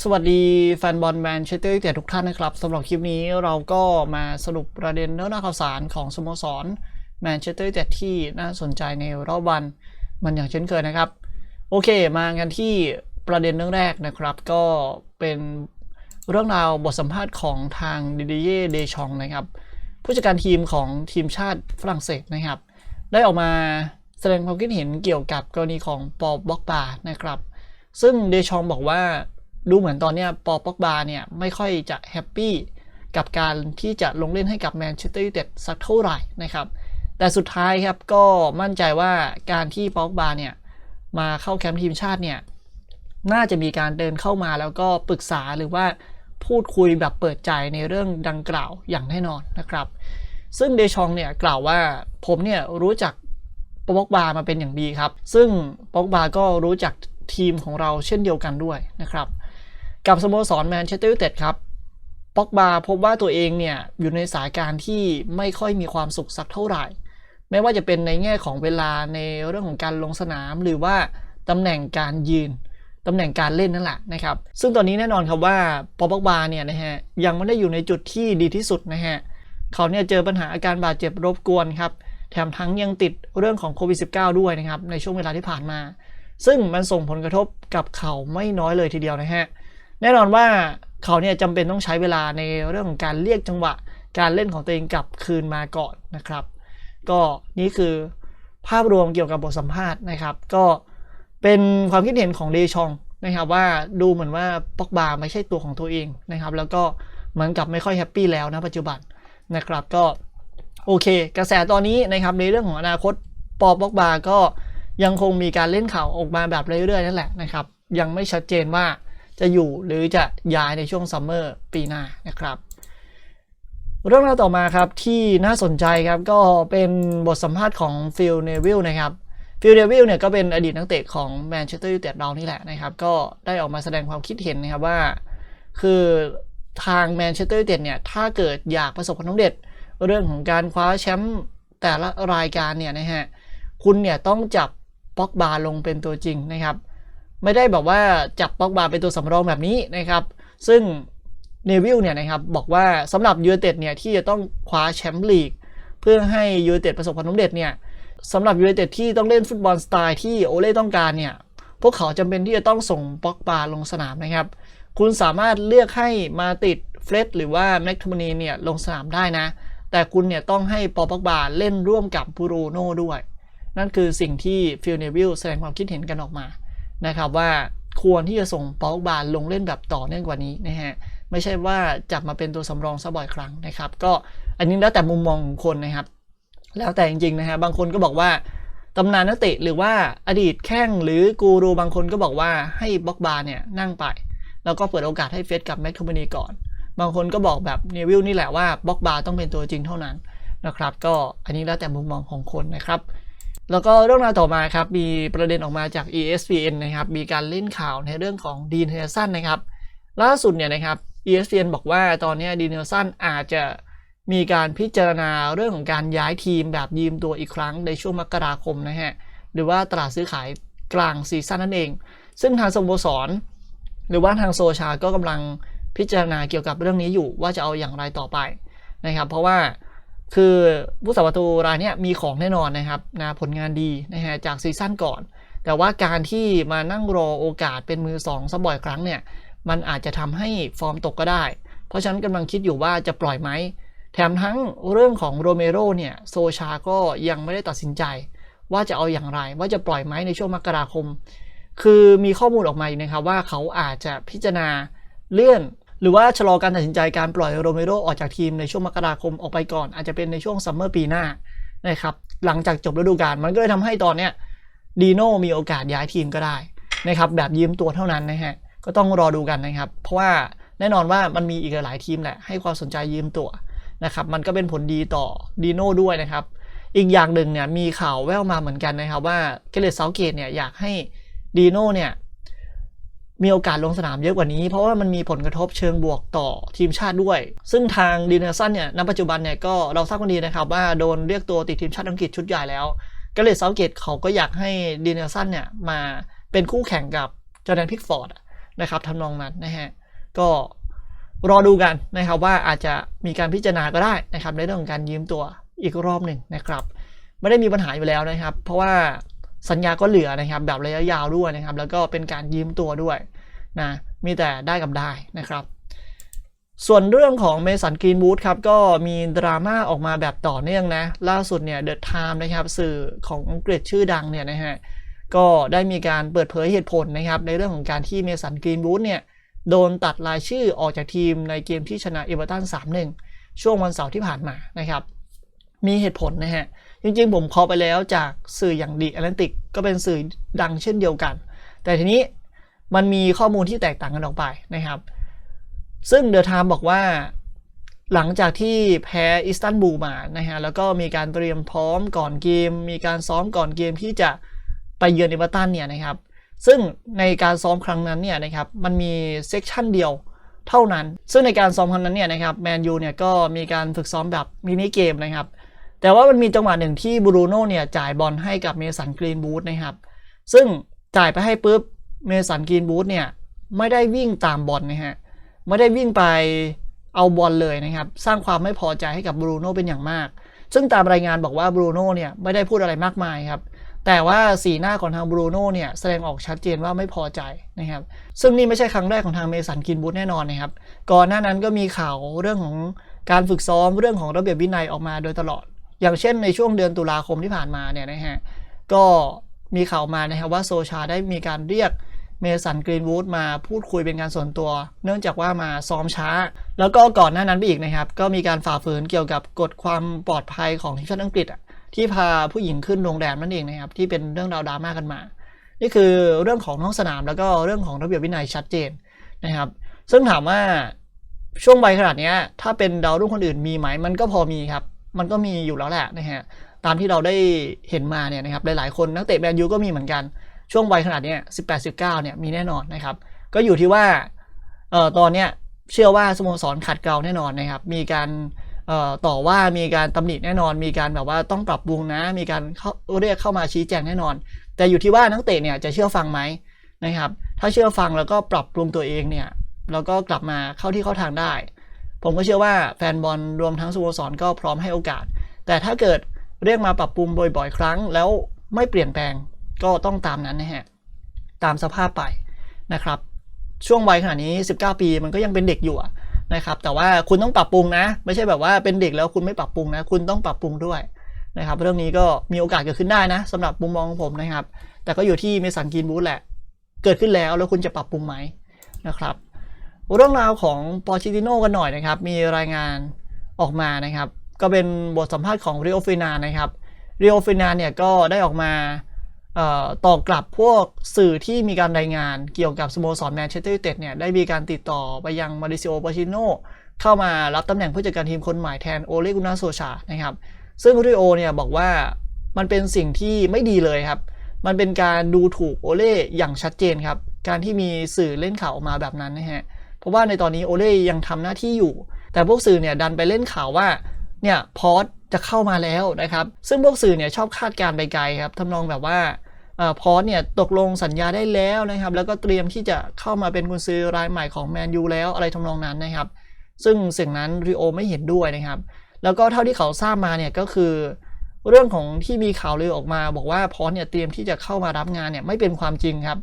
สวัสดีแฟนบอลแมนเชสเตอร์ยูไนเต็ดทุกท่านนะครับสำหรับคลิปนี้เราก็มาสรุปประเด็นเนื้อหน้าข่าวสารของสโมสรแมนเชสเตอร์ยูไนเต็ดที่น่าสนใจในรอบวันมันอย่างเช่นเคยนะครับ โอเค มากันที่ประเด็นเรื่องแรกนะครับ ก็เป็นเรื่องราวบทสัมภาษณ์ของทางดิดิเย่เดชองนะครับ ผู้จัดการทีมของทีมชาติฝรั่งเศสนะครับ ได้ออกมาแสดงความคิดเห็นเกี่ยวกับกรณีของปอบล็อกบานะครับ ซึ่งเดชองบอกว่า ดูเหมือนตอนนี้ปอป็อกบาเนี่ยไม่ค่อยจะแฮปปี้กับการที่จะลงเล่นให้กับแมนเชสเตอร์ยูไนเต็ดสักเท่าไหร่นะครับ แต่สุดท้ายครับก็มั่นใจว่าการที่ปอป็อกบาเนี่ยมาเข้าแคมป์ทีมชาติเนี่ยน่าจะมีการเดินเข้ามาแล้วก็ปรึกษาหรือว่าพูดคุยแบบเปิดใจในเรื่องดังกล่าวอย่างแน่นอนนะครับ ซึ่งเดชองเนี่ยกล่าวว่าผมเนี่ยรู้จักปอกบามาเป็นอย่างดีครับ ซึ่งปอกบาก็รู้จักทีมของเราเช่นเดียวกันด้วยนะครับ กับสโมสรแมนเชสเตอร์ยูไนเต็ดครับป็อกบาพบว่าตัวเองเนี่ยอยู่ในสายการที่ไม่ค่อยมีความสุขสักเท่าไหร่ ไม่ว่าจะเป็นในแง่ของเวลาในเรื่องของการลงสนาม หรือว่าตำแหน่งการยืนตำแหน่งการเล่นนั่นแหละนะครับ ซึ่งตอนนี้แน่นอนครับว่าปอป็อกบาเนี่ยนะฮะยังไม่ได้อยู่ในจุดที่ดีที่สุดนะฮะเขาเนี่ยเจอปัญหาอาการบาดเจ็บรบกวนครับแถมทั้งยังติดเรื่องของโควิด -19 ด้วยนะครับในช่วงเวลาที่ผ่านมา ซึ่งมันส่งผลกระทบกับเขาไม่น้อยเลยทีเดียวนะฮะ แน่นอนว่าเขาเนี่ยจำเป็นต้องใช้เวลาในเรื่องของการเรียกจังหวะ การเล่นของตัวเองกลับคืนมาก่อนนะครับ ก็นี่คือภาพรวมเกี่ยวกับบทสัมภาษณ์นะครับ ก็เป็นความคิดเห็นของเดชองนะครับว่าดูเหมือนว่าป็อกบาไม่ใช่ตัวของตัวเองนะครับ แล้วก็เหมือนกับไม่ค่อยแฮปปี้แล้วนะปัจจุบันนะครับก็โอเค กระแสตอนนี้นะครับในเรื่องของอนาคตปอป็อกบาก็ยังคงมีการเล่นข่าวออกมาแบบเรื่อยๆนั่นแหละนะครับ ยังไม่ชัดเจนว่า จะอยู่หรือจะย้ายในช่วงซัมเมอร์ปีหน้านะครับ เรื่องราวต่อมาครับที่น่าสนใจครับก็เป็นบทสัมภาษณ์ของฟิลเนวิลนะครับฟิลเนวิลเนี่ยก็เป็นอดีตนักเตะของแมนเชสเตอร์ยูไนเต็ดเรานี่แหละนะครับก็ได้ออกมาแสดงความคิดเห็นนะครับว่า คือทางแมนเชสเตอร์ยูไนเต็ดเนี่ยถ้าเกิดอยากประสบความสำเร็จเรื่องของการคว้าแชมป์แต่ละรายการเนี่ยนะฮะคุณเนี่ยต้องจับป็อกบาลงเป็นตัวจริงนะครับ ไม่ได้แบบว่าจับป็อกบาเป็นตัวสำรองแบบนี้นะครับ ซึ่งเนวิลเนี่ยนะครับบอกว่าสำหรับยูไนเต็ดเนี่ยที่จะต้องคว้าแชมป์ลีกเพื่อให้ยูไนเต็ดประสบความสำเร็จเนี่ยสำหรับยูไนเต็ดที่ต้องเล่นฟุตบอลสไตล์ที่โอเล่ต้องการเนี่ยพวกเขาจำเป็นที่จะต้องส่งป็อกบาลงสนามนะครับ คุณสามารถเลือกให้มาติดเฟรดหรือว่าแม็กทมนีเนี่ยลงสนามได้นะ แต่คุณเนี่ยต้องให้ปอป็อกบาเล่นร่วมกับบูโรโน่ด้วย นั่นคือสิ่งที่ฟิลเนวิลแสดงความคิดเห็นกันออกมา นะครับว่าควรที่จะส่งปอลบาลงเล่นแบบต่อเนื่องกว่านี้นะฮะไม่ใช่ว่าจับมาเป็นตัวสำรองซะบ่อยครั้งนะครับ ก็อันนี้แล้วแต่มุมมองของคนนะครับ แล้วแต่จริงๆนะฮะบางคนก็บอกว่าตำนานนักเตะหรือว่าอดีตแข้งหรือกูรูบางคนก็บอกว่าให้บ็อกบาเนี่ยนั่งไป แล้วก็เปิดโอกาสให้เฟสกับแมคทูมนีก่อน บางคนก็บอกแบบเนวิลนี่แหละว่าบ็อกบาต้องเป็นตัวจริงเท่านั้นนะครับ ก็อันนี้แล้วแต่มุมมองของคนนะครับ แล้วก็เรื่องราวต่อมาครับมีประเด็นออกมาจาก ESPN นะครับมีการเล่นข่าวในเรื่องของดีนเฮลสันนะครับล่าสุดเนี่ยนะครับ ESPN บอกว่าตอนนี้ดีนเฮลสันอาจจะมีการพิจารณาเรื่องของการย้ายทีมแบบยืมตัวอีกครั้งในช่วงมกราคมนะฮะหรือว่าตลาดซื้อขายกลางซีซั่นนั่นเอง ซึ่งทางสโมสร หรือว่าทางโซชาก็กำลังพิจารณาเกี่ยวกับเรื่องนี้อยู่ว่าจะเอาอย่างไรต่อไปนะครับเพราะว่า คือผู้สัประตูรายนี้มีของแน่นอนนะครับนะผลงานดีนะฮะจากซีซั่นก่อน แต่ว่าการที่มานั่งรอโอกาสเป็นมือสองสบ่อยครั้งเนี่ย มันอาจจะทำให้ฟอร์มตกก็ได้ เพราะฉะนั้นกำลังคิดอยู่ว่าจะปล่อยไหม แถมทั้งเรื่องของโรเมโรเนี่ยโซชาก็ยังไม่ได้ตัดสินใจ ว่าจะเอาอย่างไร ว่าจะปล่อยไหมในช่วงมกราคม คือมีข้อมูลออกมาอีกนะครับว่าเขาอาจจะพิจารณาเลื่อน หรือว่าชะลอการตัดสินใจการปล่อยโรเมโรออกจากทีมในช่วงมกราคมออกไปก่อน อาจจะเป็นในช่วงซัมเมอร์ปีหน้านะครับหลังจากจบฤดูกาลมันก็เลยทำให้ตอนเนี้ยดีโน่มีโอกาสย้ายทีมก็ได้นะครับแบบยืมตัวเท่านั้นนะฮะก็ต้องรอดูกันนะครับ เพราะว่าแน่นอนว่ามันมีอีกหลายทีมแหละให้ความสนใจยืมตัวนะครับมันก็เป็นผลดีต่อดีโน่ด้วยนะครับอีกอย่างหนึ่งเนี่ยมีข่าวแว่วมาเหมือนกันนะครับว่าเกเรตเซาเกตเนี่ยอยากให้ดีโน่เนี่ย มีโอกาสลงสนามเยอะกว่านี้ เพราะว่ามันมีผลกระทบเชิงบวกต่อทีมชาติด้วย ซึ่งทางดีเนอร์สันเนี่ยณปัจจุบันเนี่ยก็เราทราบกันดีนะครับว่าโดนเรียกตัวติดทีมชาติอังกฤษชุดใหญ่แล้วก็เลยเซาเกตเขาก็อยากให้ดีเนอร์สันเนี่ยมาเป็นคู่แข่งกับจอแดนพิกฟอร์ดนะครับทำนองนั้นนะฮะก็รอดูกันนะครับว่าอาจจะมีการพิจารณาก็ได้นะครับในเรื่องของการยืมตัวอีกรอบหนึ่งนะครับ ไม่ได้มีปัญหาอยู่แล้วนะครับ เพราะว่า สัญญาก็เหลือนะครับ แบบระยะยาวด้วยนะครับ แล้วก็เป็นการยืมตัวด้วยนะมีแต่ได้กับได้นะครับส่วนเรื่องของเมสันกรีนบูธครับก็มีดราม่าออกมาแบบต่อเนื่องนะ ล่าสุดเนี่ยเดอะไทม์นะครับสื่อของอังกฤษชื่อดังเนี่ยนะฮะก็ได้มีการเปิดเผยเหตุผลนะครับ ในเรื่องของการที่เมสันกรีนบูธเนี่ยโดนตัดรายชื่อออกจากทีมในเกมที่ชนะเอเวอร์ตัน3-1 ช่วงวันเสาร์ที่ผ่านมานะครับ มีเหตุผลนะฮะ จริงๆ ผมขอไปแล้วจากสื่ออย่างดีแอตแลนติกก็เป็นสื่อดังเช่นเดียวกัน แต่ทีนี้มันมีข้อมูลที่แตกต่างกันออกไปนะครับ ซึ่งเดอะไทม์บอกว่าหลังจากที่แพ้อิสตันบูลมานะฮะแล้วก็มีการเตรียมพร้อมก่อนเกม มีการซ้อมก่อนเกมที่จะไปเยือนเอเวอร์ตันเนี่ยนะครับซึ่งในการซ้อมครั้งนั้นเนี่ยนะครับมันมีเซกชันเดียวเท่านั้น ซึ่งในการซ้อมครั้งนั้นเนี่ยนะครับแมนยูเนี่ยก็มีการฝึกซ้อมแบบมินิเกมนะครับ แต่ว่ามันมีจังหวะหนึ่งที่บรูโน่เนี่ยจ่ายบอลให้กับเมสันกรีนบูธนะครับ ซึ่งจ่ายไปให้ปุ๊บเมสันกรีนบูธเนี่ยไม่ได้วิ่งตามบอลนะฮะไม่ได้วิ่งไปเอาบอลเลยนะครับ สร้างความไม่พอใจให้กับบรูโน่เป็นอย่างมาก ซึ่งตามรายงานบอกว่าบรูโน่เนี่ยไม่ได้พูดอะไรมากมายครับแต่ว่าสีหน้าของทางบรูโน่เนี่ยแสดงออกชัดเจนว่าไม่พอใจนะครับ ซึ่งนี่ไม่ใช่ครั้งแรกของทางเมสันกินบูธแน่นอนนะครับ ก่อนหน้านั้นก็มีข่าวเรื่องของการฝึกซ้อมเรื่องของระเบียบวินัยออกมาโดยตลอด อย่างเช่นในช่วงเดือนตุลาคมที่ผ่านมาเนี่ยนะฮะก็มีข่าวมานะครับว่าโซชาได้มีการเรียกเมสันกรีนวูดมาพูดคุยเป็นการส่วนตัว เนื่องจากว่ามาซ้อมช้า แล้วก็ก่อนหน้านั้นไปอีกนะครับ ก็มีการฝ่าฝืนเกี่ยวกับกฎความปลอดภัยของทีมชาติอังกฤษอะที่พาผู้หญิงขึ้นโรงแรมนั่นเองนะครับ ที่เป็นเรื่องราวดราม่ากันมา นี่คือเรื่องของท้องสนามแล้วก็เรื่องของระเบียบวินัยชัดเจนนะครับ ซึ่งถามว่าช่วงวัยขนาดเนี้ยถ้าเป็นดาวรุ่งคนอื่นมีไหมมันก็พอมีครับ มันก็มีอยู่แล้วแหละนะฮะตามที่เราได้เห็นมาเนี่ยนะครับหลายๆคนนักเตะแมนยูก็มีเหมือนกันช่วงวัยขนาดนี้ย18 19เก้าเนี่ยมีแน่นอนนะครับ ก็อยู่ที่ว่าเอ่อตอนเนี้ยเชื่อว่าสโมสรขัดเกลาแน่นอนนะครับ มีการเอ่อต่อว่ามีการตำหนิแน่นอน มีการแบบว่าต้องปรับปรุงนะ มีการเข้าเรียกเข้ามาชี้แจงแน่นอน แต่อยู่ที่ว่านักเตะเนี่ยจะเชื่อฟังไหมนะครับ ถ้าเชื่อฟังแล้วก็ปรับปรุงตัวเองเนี่ยแล้วก็กลับมาเข้าที่เข้าทางได้ ผมก็เชื่อว่าแฟนบอลรวมทั้งสโมสรก็พร้อมให้โอกาส แต่ถ้าเกิดเรียกมาปรับปรุงบ่อยๆ ครั้ง แล้วไม่เปลี่ยนแปลงก็ต้องตามนั้นนะฮะตามสภาพไปนะครับ ช่วงวัยขนาดนี้ 19 ปีมันก็ยังเป็นเด็กอยู่นะครับ แต่ว่าคุณต้องปรับปรุงนะ ไม่ใช่แบบว่าเป็นเด็กแล้วคุณไม่ปรับปรุงนะ คุณต้องปรับปรุงด้วยนะครับ เรื่องนี้ก็มีโอกาสเกิดขึ้นได้นะสำหรับมุมมองของผมนะครับ แต่ก็อยู่ที่เมสันกินบูธแหละ เกิดขึ้นแล้วแล้วคุณจะปรับปรุงไหมนะครับ เรื่องราวของปอชิติโน่กันหน่อยนะครับ มีรายงานออกมานะครับ ก็เป็นบทสัมภาษณ์ของริโอฟินานะครับริโอฟินาเนี่ยก็ได้ออกมาเอ่อตอบกลับพวกสื่อที่มีการรายงานเกี่ยวกับสโมสรแมนเชสเตอร์ยูไนเต็ดเนี่ยได้มีการติดต่อไปยังมาริซิโอปอชิโน่เข้ามารับตำแหน่งผู้จัดการทีมคนใหม่แทนโอเลกุนาโซชานะครับ ซึ่งริโอเนี่ยบอกว่ามันเป็นสิ่งที่ไม่ดีเลยครับ มันเป็นการดูถูกโอเล่อย่างชัดเจนครับ การที่มีสื่อเล่นข่าวออกมาแบบนั้นนะฮะเพราะว่าในตอนนี้โอเล่ยังทำหน้าที่อยู่ แต่พวกสื่อเนี่ยดันไปเล่นข่าวว่าเนี่ยพอสจะเข้ามาแล้วนะครับ ซึ่งพวกสื่อเนี่ยชอบคาดการณ์ไปไกลครับทำนองแบบว่าอ่อพอสเนี่ยตกลงสัญญาได้แล้วนะครับ แล้วก็เตรียมที่จะเข้ามาเป็นกุญซือรายใหม่ของแมนยูแล้วอะไรทำนองนั้นนะครับ ซึ่งสิ่งนั้นริโอไม่เห็นด้วยนะครับ แล้วก็เท่าที่เขาทราบมาเนี่ยก็คือ เรื่องของที่มีข่าวลือออกมา บอกว่าพอสเนี่ยเตรียมที่จะเข้ามารับงานเนี่ยไม่เป็นความจริงครับ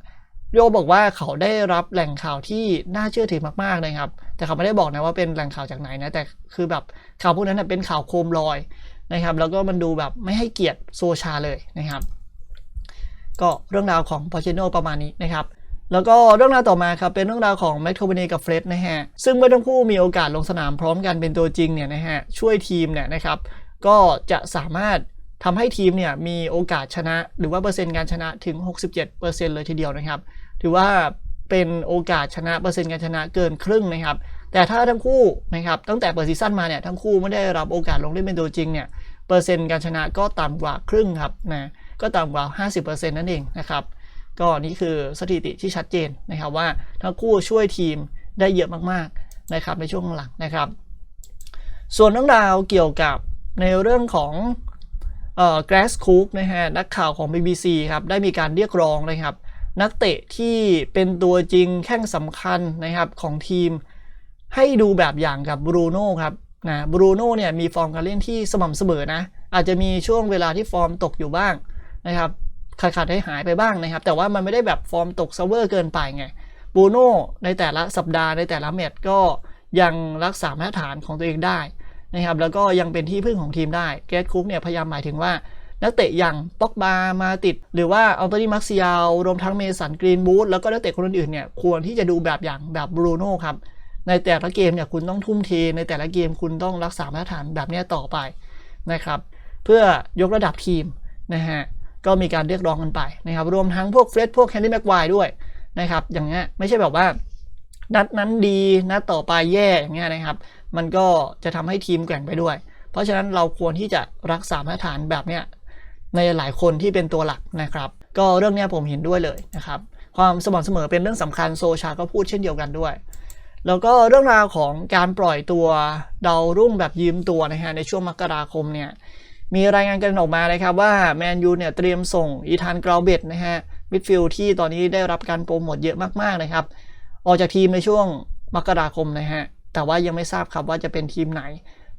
โยบอกว่าเขาได้รับแหล่งข่าวที่น่าเชื่อถือมากๆนะครับ แต่เขาไม่ได้บอกนะว่าเป็นแหล่งข่าวจากไหนนะ แต่คือแบบข่าวพวกนั้นนะเป็นข่าวโคมลอยนะครับ แล้วก็มันดูแบบไม่ให้เกียรติโซชาเลยนะครับ ก็เรื่องราวของพอเชโนประมาณนี้นะครับแล้วก็เรื่องราวต่อมาครับเป็นเรื่องราวของแมคโทเบเนกับเฟร็ดนะฮะซึ่งเมื่อทั้งคู่มีโอกาสลงสนามพร้อมกันเป็นตัวจริงเนี่ยนะฮะช่วยทีมเนี่ยนะครับ ก็จะสามารถ ทำให้ทีมเนี่ยมีโอกาสชนะ หรือว่าเปอร์เซ็นต์การชนะถึง 67%เลยทีเดียวนะครับ ถือว่าเป็นโอกาสชนะเปอร์เซ็นต์การชนะเกินครึ่งนะครับ แต่ถ้าทั้งคู่นะครับตั้งแต่เปิดซีซั่นมาเนี่ยทั้งคู่ไม่ได้รับโอกาสลงเล่นเป็นตัวจริงเนี่ยเปอร์เซ็นต์การชนะก็ต่ำกว่าครึ่งครับนะก็ต่ำกว่า 50%นั่นเองนะครับก็นี่คือสถิติที่ชัดเจนนะครับว่าทั้งคู่ช่วยทีมได้เยอะมากๆนะครับในช่วงหลังนะครับ ส่วนเรื่องราวเกี่ยวกับในเรื่องของ เอ่อ Grass Cook นะฮะนักข่าวของ BBC ครับได้มีการเรียกร้องนะครับ นักเตะที่เป็นตัวจริงแข้งสำคัญนะครับของทีม ให้ดูแบบอย่างกับบรูโน่ครับนะบรูโน่เนี่ยมีฟอร์มการเล่นที่สม่ำเสมอนะ อาจจะมีช่วงเวลาที่ฟอร์มตกอยู่บ้างนะครับขาดขาดหายหายไปบ้างนะครับ แต่ว่ามันไม่ได้แบบฟอร์มตกเซเวอร์เกินไปไงบรูโน่ในแต่ละสัปดาห์ในแต่ละแมตช์ก็ยังรักษามาตรฐานของตัวเองได้ นะครับแล้วก็ยังเป็นที่พึ่งของทีมได้เกรทคุกเนี่ยพยายามหมายถึงว่า นักเตะอย่างป็อกบามาติด หรือว่าอัลโตนีมักซิยาลรวมทั้งเมสันกรีนบูธแล้วก็นักเตะคนอื่นๆเนี่ยควรที่จะดูแบบอย่างแบบบรูโน่ครับในแต่ละเกมเนี่ยคุณต้องทุ่มเทในแต่ละเกมคุณต้องรักษามาตรฐานแบบนี้ต่อไปนะครับเพื่อยกระดับทีมนะฮะก็มีการเรียกร้องกันไปนะครับรวมทั้งพวกเฟรดพวกแคนดี้แม็กไวด้วยนะครับอย่างเงี้ยไม่ใช่แบบว่า นัดนั้นดีนัดต่อไปแย่อย่างเงี้ยนะครับ มันก็จะทำให้ทีมแกว่งไปด้วย เพราะฉะนั้นเราควรที่จะรักษามาตรฐานแบบเนี้ยในหลายคนที่เป็นตัวหลักนะครับ ก็เรื่องเนี้ยผมเห็นด้วยเลยนะครับ ความสม่ำเสมอเป็นเรื่องสำคัญโซชาก็พูดเช่นเดียวกันด้วย แล้วก็เรื่องราวของการปล่อยตัวดาวรุ่งแบบยืมตัวนะฮะในช่วงมกราคมเนี่ยมีรายงานกันออกมานะครับว่าแมนยูเนี่ยเตรียมส่งอีธานกราวเบตนะฮะมิดฟิลด์ที่ตอนนี้ได้รับการโปรโมทเยอะมากๆนะครับ ออกจากทีมในช่วงมกราคมนะฮะ แต่ว่ายังไม่ทราบครับว่าจะเป็นทีมไหน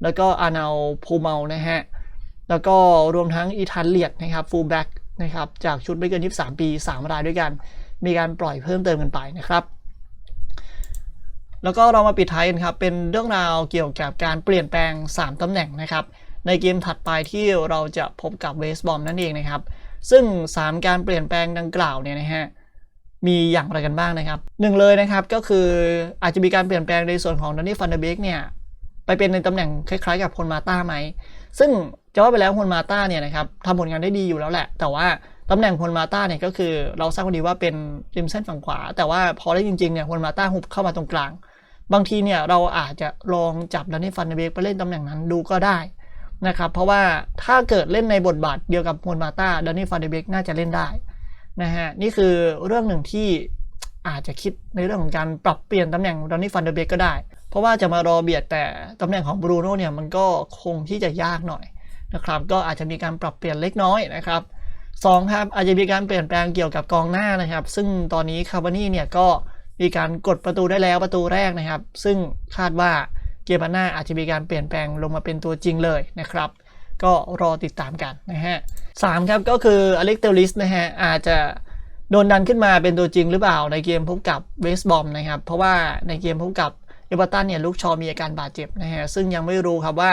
แล้วก็อานาลโพเมานะฮะ แล้วก็รวมทั้งอีธานเลียดนะครับฟูลแบ็กนะครับจากชุดไม่เกิน 23 ปี 3 รายด้วยกัน มีการปล่อยเพิ่มเติมกันไปนะครับ แล้วก็เรามาปิดท้ายกันครับ เป็นเรื่องราวเกี่ยวกับการเปลี่ยนแปลง 3 ตำแหน่งนะครับ ในเกมถัดไปที่เราจะพบกับเวสบอมนั่นเองนะครับ ซึ่ง 3 การเปลี่ยนแปลงดังกล่าวเนี่ยนะฮะ มีอย่างไรกันบ้างนะครับหนึ่งเลยนะครับก็คืออาจจะมีการเปลี่ยนแปลงในส่วนของดอนนี่ฟันเดเบกเนี่ยไปเป็นในตำแหน่งคล้ายๆกับคนมาต้าไหม ซึ่งจะว่าไปแล้วคนมาต้าเนี่ยนะครับทำผลงานได้ดีอยู่แล้วแหละ แต่ว่าตำแหน่งคนมาต้าเนี่ยก็คือเราทราบกันดีว่าเป็นริมเส้นฝั่งขวา แต่ว่าพอได้จริงๆเนี่ยคนมาต้าหุบเข้ามาตรงกลาง บางทีเนี่ยเราอาจจะลองจับดอนนี่ฟันเดเบกไปเล่นตำแหน่งนั้นดูก็ได้นะครับเพราะว่าถ้าเกิดเล่นในบทบาทเดียวกับคนมาต้าดอนนี่ฟันเดเบกน่าจะเล่นได้ นะฮะนี่คือเรื่องหนึ่งที่อาจจะคิดในเรื่องของการปรับเปลี่ยนตำแหน่งดอนนี่ฟันเดอร์เบกก็ได้ เพราะว่าจะมารอเบียดแต่ตำแหน่งของบรูโน่เนี่ยมันก็คงที่จะยากหน่อยนะครับก็อาจจะมีการปรับเปลี่ยนเล็กน้อยนะครับสองครับอาจจะมีการเปลี่ยนแปลงเกี่ยวกับกองหน้านะครับ ซึ่งตอนนี้คาร์บานี่เนี่ยก็มีการกดประตูได้แล้วประตูแรกนะครับ ซึ่งคาดว่าเกมหน้าอาจจะมีการเปลี่ยนแปลงลงมาเป็นตัวจริงเลยนะครับ ก็รอติดตามกันนะฮะสามครับก็คืออเล็กเตลลิสนะฮะอาจจะโดนดันขึ้นมาเป็นตัวจริงหรือเปล่าในเกมพบกับเวสบอมนะครับ เพราะว่าในเกมพบกับเอเวอร์ตันเนี่ยลูกชอมีอาการบาดเจ็บนะฮะซึ่งยังไม่รู้ครับว่า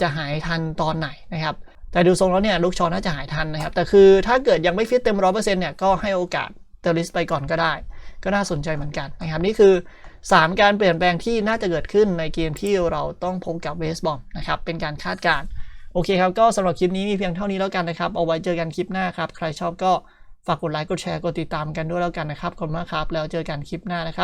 จะหายทันตอนไหนนะครับแต่ดูทรงแล้วเนี่ยลูกชอน่าจะหายทันนะครับ แต่คือถ้าเกิดยังไม่ฟิตเต็มร้อยเปอร์เซ็นต์เนี่ยก็ให้โอกาสเตลลิสไปก่อนก็ได้ ก็น่าสนใจเหมือนกันนะครับนี่คือ 3 การเปลี่ยนแปลงที่น่าจะเกิดขึ้นในเกมที่เราต้องพบกับเวสบอมนะครับเป็นการคาดการณ์ โอเคครับ ก็สำหรับคลิปนี้มีเพียงเท่านี้แล้วกันนะครับ เอาไว้เจอกันคลิปหน้าครับ ใครชอบก็ฝากกดไลค์ กดแชร์ กดติดตามกันด้วยแล้วกันนะครับ ขอบคุณมากครับ แล้วเจอกันคลิปหน้านะครับ